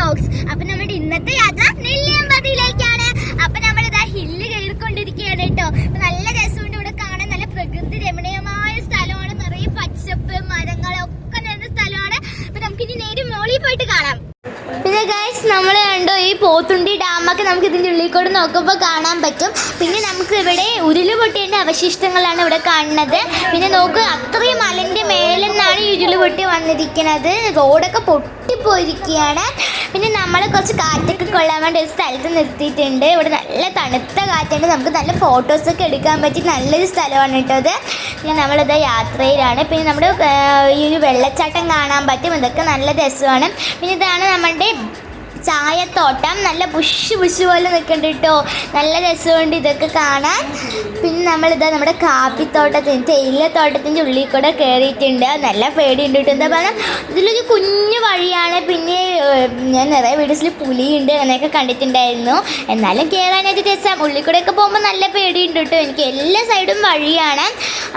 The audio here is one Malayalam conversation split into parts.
വ്ലോഗ്സ് അപ്പൊ നമ്മുടെ ഇന്നത്തെ യാത്ര നെല്ലിയമ്പതിയിലേക്കാണ്. അപ്പൊ നമ്മൾ ഇതാ ഹില്ല് കയറിക്കൊണ്ടിരിക്കുകയാണ് കേട്ടോ. നല്ല രസമുണ്ട് ഇവിടെ കാണാൻ. നല്ല പ്രകൃതി രമണീയമായ സ്ഥലമാണ്. നിറയെ പച്ചപ്പ് മരങ്ങൾ ഒക്കെ നിറഞ്ഞ സ്ഥലമാണ്. അപ്പൊ നമുക്ക് ഇനി നേരെ മോളിൽ പോയിട്ട് കാണാം. പിന്നെ ഗൈസ് നമ്മൾ കണ്ടോ ഈ പോത്തുണ്ടി ഡാമൊക്കെ നമുക്ക് ഇതിന്റെ ഉള്ളിൽ കൂടെ നോക്കുമ്പോൾ കാണാൻ പറ്റും. പിന്നെ നമുക്ക് ഇവിടെ ഉരുളുപൊട്ടിയുടെ അവശിഷ്ടങ്ങളാണ് ഇവിടെ കാണുന്നത്. പിന്നെ നോക്ക് അത്രയും മലന്റെ മേലെന്നാണ് ഈ ഈ ഉരുളുപൊട്ടി വന്നിരിക്കുന്നത് റോഡൊക്കെ പൊട്ടിപ്പോയിരിക്കുകയാണ്. പിന്നെ നമ്മൾ കുറച്ച് കാറ്റൊക്കെ കൊള്ളാൻ വേണ്ടി ഒരു സ്ഥലത്ത് നിർത്തിയിട്ടുണ്ട്. ഇവിടെ നല്ല തണുത്ത കാറ്റുണ്ട് നമുക്ക് നല്ല ഫോട്ടോസൊക്കെ എടുക്കാൻ പറ്റി നല്ലൊരു സ്ഥലമാണ് കേട്ടോ അത് പിന്നെ നമ്മളിത് യാത്രയിലാണ്. പിന്നെ നമ്മുടെ ഈ ഒരു വെള്ളച്ചാട്ടം കാണാൻ പറ്റും. ഇതൊക്കെ നല്ല രസമാണ്. പിന്നെ ഇതാണ് നമ്മുടെ ചായത്തോട്ടം നല്ല പുഷ് പുഷ് പോലെ നിൽക്കുന്നുണ്ട് കേട്ടോ. നല്ല രസമുണ്ട് ഇതൊക്കെ കാണാൻ. പിന്നെ നമ്മളിതാ നമ്മുടെ കാപ്പിത്തോട്ടത്തിന് തേയിലത്തോട്ടത്തിന്റെ ഉള്ളിൽ കൂടെ കയറിയിട്ടുണ്ട്. നല്ല പേടിയുണ്ട് കേട്ടോ. എന്താ പറയുക ഇതിലൊരു കുഞ്ഞു വഴിയാണ്. പിന്നെ ഞാൻ നിറയെ വീഡിയോസിൽ പുലിയുണ്ട് അങ്ങനെയൊക്കെ കണ്ടിട്ടുണ്ടായിരുന്നു. എന്നാലും കയറാനായിട്ട് രസം. ഉള്ളിൽ കൂടെയൊക്കെ പോകുമ്പോൾ നല്ല പേടിയുണ്ട് കേട്ടോ. എനിക്ക് എല്ലാ സൈഡും വഴിയാണ്.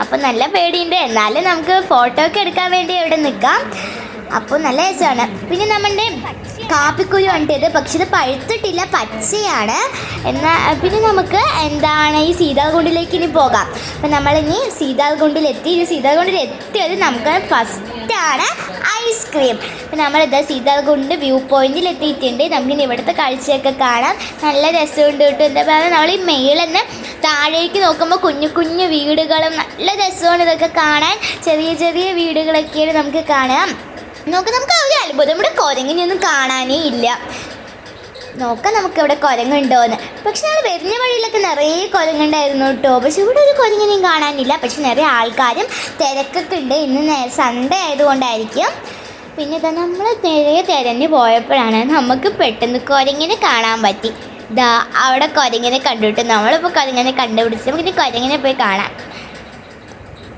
അപ്പോൾ നല്ല പേടിയുണ്ട്. എന്നാലും നമുക്ക് ഫോട്ടോ ഒക്കെ എടുക്കാൻ വേണ്ടി ഇവിടെ നിൽക്കാം. അപ്പോൾ നല്ല രസമാണ്. പിന്നെ നമ്മുടെ കാപ്പിക്കുരു ഉണ്ട് പക്ഷെ ഇത് പഴുത്തിട്ടില്ല പച്ചയാണ്. എന്നാൽ പിന്നെ നമുക്ക് എന്താണ് ഈ സീതാർകുണ്ടിലേക്ക് ഇനി പോകാം. അപ്പം നമ്മളിനി സീതാർകുണ്ടിലെത്തി ഈ സീതാർകുണ്ടിൽ എത്തിയത് നമുക്ക് ഫസ്റ്റാണ് ഐസ്ക്രീം. അപ്പം നമ്മളിത് സീതാർകുണ്ട് വ്യൂ പോയിന്റിൽ എത്തിയിട്ടുണ്ട് നമുക്കിനി ഇവിടുത്തെ കാഴ്ചയൊക്കെ കാണാം. നല്ല രസമുണ്ട് കേട്ടോ. എന്താ പറയുക നമ്മൾ ഈ മേളെന്ന് താഴേക്ക് നോക്കുമ്പോൾ കുഞ്ഞു കുഞ്ഞു വീടുകളും നല്ല രസമാണ് ഇതൊക്കെ കാണാൻ. ചെറിയ ചെറിയ വീടുകളൊക്കെയാണ് നമുക്ക് കാണാം. നോക്ക് നമുക്ക് ഒരു അത്ഭുതം ഇവിടെ കുരങ്ങിനൊന്നും കാണാനേ ഇല്ല. നോക്കാം നമുക്ക് ഇവിടെ കുരങ്ങുണ്ടോന്ന്. പക്ഷെ ഞങ്ങൾ വരുന്ന വഴിയിലൊക്കെ നിറയെ കുരങ്ങുണ്ടായിരുന്നു കേട്ടോ. പക്ഷെ ഇവിടെ ഒരു കുരങ്ങിനെയും കാണാനില്ല. പക്ഷെ നിറയെ ആൾക്കാരും തിരക്കൊക്കെ ഉണ്ട്. ഇന്ന് സൺഡേ ആയതുകൊണ്ടായിരിക്കും. പിന്നെ ഇതാ നമ്മൾ നിറയെ തിരഞ്ഞു പോയപ്പോഴാണ് നമുക്ക് പെട്ടെന്ന് കുരങ്ങിനെ കാണാൻ പറ്റി. ദാ അവിടെ കുരങ്ങിനെ കണ്ടുവിട്ടു നമ്മളിപ്പോൾ കുരങ്ങിനെ കണ്ടുപിടിച്ച് നമുക്കിനി കുരങ്ങിനെ പോയി കാണാം.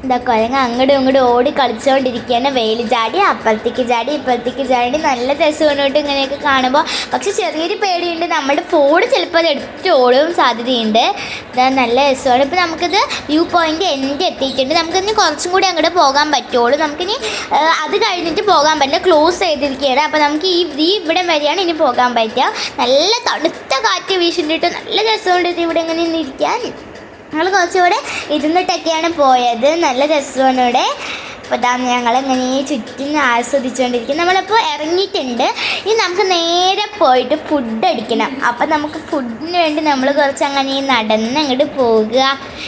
എന്താ കുരങ്ങ് അങ്ങോട്ടും ഇങ്ങോട്ടും ഓടി കളിച്ചുകൊണ്ടിരിക്കുകയാണ് വെയിൽ ചാടി അപ്പുറത്തേക്ക് ചാടി ഇപ്പുറത്തേക്ക് ചാടി നല്ല രസമാണ് കേട്ടോ ഇങ്ങനെയൊക്കെ കാണുമ്പോൾ പക്ഷെ ചെറിയൊരു പേടിയുണ്ട് നമ്മുടെ ഫോൺ ചിലപ്പോൾ അത് എടുത്തിട്ട് ഓടും സാധ്യതയുണ്ട്. നല്ല രസമാണ്. ഇപ്പോൾ നമുക്കിത് വ്യൂ പോയിന്റ് എന്റെ എത്തിയിട്ടുണ്ട്. നമുക്കിനി കുറച്ചും കൂടി അങ്ങോട്ട് പോകാൻ പറ്റുള്ളൂ. നമുക്കിനി അത് കഴിഞ്ഞിട്ട് പോകാൻ പറ്റില്ല. ക്ലോസ് ചെയ്തിരിക്കുകയാണ്. അപ്പോൾ നമുക്ക് ഈ ഈ ഇവിടെ വരെയാണ് ഇനി പോകാൻ പറ്റുക. നല്ല തണുത്ത കാറ്റ് വീശിട്ടിട്ട് നല്ല രസമുണ്ട് ഇത് ഇവിടെ ഇങ്ങനെ ഇരിക്കാൻ. ഞങ്ങൾ കുറച്ചുകൂടെ ഇരുന്നിട്ടൊക്കെയാണ് പോയത്. നല്ല രസമാണ് ഇവിടെ അപ്പോൾ ഇതാണ് ഞങ്ങൾ ഇങ്ങനെ ചുറ്റും ആസ്വദിച്ചുകൊണ്ടിരിക്കും നമ്മളിപ്പോൾ ഇറങ്ങിയിട്ടുണ്ട്. ഇനി നമുക്ക് നേരെ പോയിട്ട് ഫുഡ് അടിക്കണം. അപ്പം നമുക്ക് ഫുഡിന് വേണ്ടി നമ്മൾ കുറച്ച് അങ്ങനെ നടന്ന് അങ്ങോട്ട് പോകുക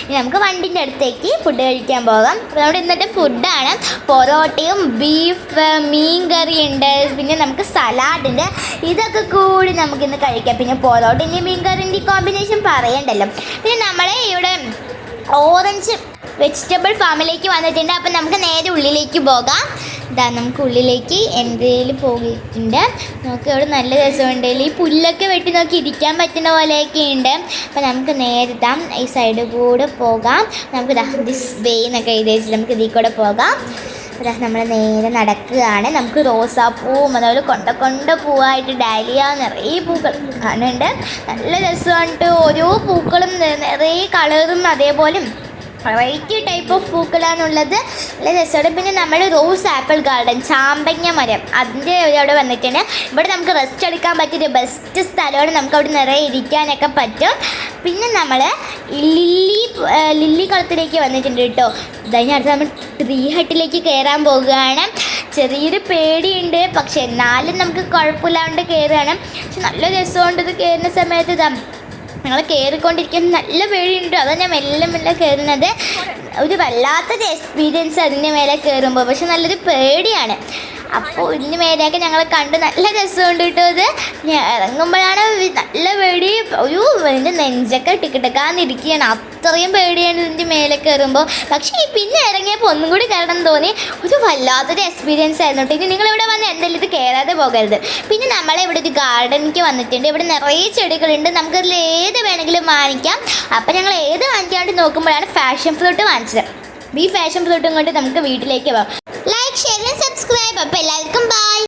ഇനി നമുക്ക് വണ്ടിന്റെ അടുത്തേക്ക് ഫുഡ് കഴിക്കാൻ പോകാം. അപ്പോൾ നമ്മുടെ ഇന്നത്തെ ഫുഡാണ് പൊറോട്ടയും ബീഫ് മീൻ കറി ഉണ്ട്. പിന്നെ നമുക്ക് സലാഡ് ഉണ്ട്. ഇതൊക്കെ കൂടി നമുക്കിന്ന് കഴിക്കാം. പിന്നെ പൊറോട്ടന്റെ മീൻ കറിന്റെ കോമ്പിനേഷൻ പറയണ്ടല്ലോ. പിന്നെ നമ്മളെ ഇവിടെ ഓറഞ്ച് വെജിറ്റബിൾ ഫാമിലേക്ക് വന്നിട്ടുണ്ട്. അപ്പം നമുക്ക് നേരെ ഉള്ളിലേക്ക് പോകാം. ഇതാ നമുക്ക് ഉള്ളിലേക്ക് എന്റെയിൽ പോയിട്ടുണ്ട്. നമുക്ക് അവിടെ നല്ല രസമുണ്ട്. ഈ പുല്ലൊക്കെ വെട്ടി നോക്കി ഇരിക്കാൻ പറ്റുന്ന പോലെയൊക്കെ ഉണ്ട്. അപ്പം നമുക്ക് നേരെ ഇതാ ഈ സൈഡ് കൂടെ പോകാം. നമുക്ക് ദിസ് വേ എന്നൊക്കെ എഴുതി നമുക്ക് ഇതിൽ കൂടെ പോകാം. നമ്മൾ നേരെ നടക്കുകയാണ്. നമുക്ക് റോസാപ്പൂവും അതുപോലെ കൊണ്ട കൊണ്ട പൂവായിട്ട് ഡാലിയ നിറയെ പൂക്കൾ കാണുന്നുണ്ട്. നല്ല രസമായിട്ട് ട്ടോ. ഓരോ പൂക്കളും നിറയെ കളറും അതേപോലെ വെറൈറ്റി ടൈപ്പ് ഓഫ് പൂക്കളാണുള്ളത്. നല്ല രസമാണ്. പിന്നെ നമ്മൾ റോസ് ആപ്പിൾ ഗാർഡൻ ചാമ്പങ്ങ മരം. അതിന്റെ അവിടെ വന്നിട്ടുണ്ട്. ഇവിടെ നമുക്ക് റെസ്റ്റ് എടുക്കാൻ പറ്റിയൊരു ബെസ്റ്റ് സ്ഥലമാണ്. നമുക്ക് അവിടെ നിറയെ ഇരിക്കാനൊക്കെ പറ്റും. പിന്നെ നമ്മൾ ലില്ലി ലില്ലി കുളത്തിലേക്ക് വന്നിട്ടുണ്ട് കേട്ടോ. ഇതിനടുത്ത് നമ്മൾ ട്രീ ഹട്ടിലേക്ക് കയറാൻ പോകുകയാണ് ചെറിയൊരു പേടിയുണ്ട്. പക്ഷെ എന്നാലും നമുക്ക് കുഴപ്പമില്ലാണ്ട് കയറുകയാണ് പക്ഷെ നല്ല രസമുണ്ട് ഇത് കയറുന്ന സമയത്ത്. ഞങ്ങൾ കയറിക്കൊണ്ടിരിക്കുന്ന നല്ല പേടിയുണ്ട്. അതാണ് ഞാൻ മെല്ലെ മെല്ലെ കയറുന്നത് ഒരു വല്ലാത്തൊരു എക്സ്പീരിയൻസ് അതിന്റെ മേലെ കയറുമ്പോൾ പക്ഷെ നല്ലൊരു പേടിയാണ്. അപ്പോൾ ഇതിന് മേലെയൊക്കെ ഞങ്ങൾ കണ്ട് നല്ല രസമുണ്ട് കേട്ടോ ഞാൻ ഇറങ്ങുമ്പോഴാണ് നല്ല എന്റെ നെഞ്ചൊക്കെ ടിക്കിട്ടക്കാന്നിരിക്കുകയാണ് അത്രയും പേടിയാണ് ഇതിന്റെ മേലെ കയറുമ്പോൾ. പക്ഷേ പിന്നെ ഇറങ്ങിയപ്പോൾ ഒന്നും കൂടി കയറണം തോന്നി. ഒരു വല്ലാത്തൊരു എക്സ്പീരിയൻസ് ആയിരുന്നു കേട്ടോ. ഇനി നിങ്ങളിവിടെ വന്ന് എന്തായാലും ഇത് കയറാതെ പോകരുത്. പിന്നെ നമ്മളെ ഇവിടെ ഒരു ഗാർഡനിലേക്ക് വന്നിട്ടുണ്ട്. ഇവിടെ നിറയെ ചെടികളുണ്ട്. നമുക്കതിൽ ഏത് വേണമെങ്കിലും വാങ്ങിക്കാം. അപ്പം ഞങ്ങൾ ഏത് വാങ്ങിക്കാണ്ട് നോക്കുമ്പോഴാണ് ഫാഷൻ ഫ്രൂട്ട് വാങ്ങിച്ചത്. ഈ ഫാഷൻ ഫ്രൂട്ടും കൊണ്ട് നമുക്ക് വീട്ടിലേക്ക് പോകാം. ലൈക്ക് ഷെയർ സബ്സ്ക്രൈബ് അപ്പോൾ എല്ലാവർക്കും ബൈ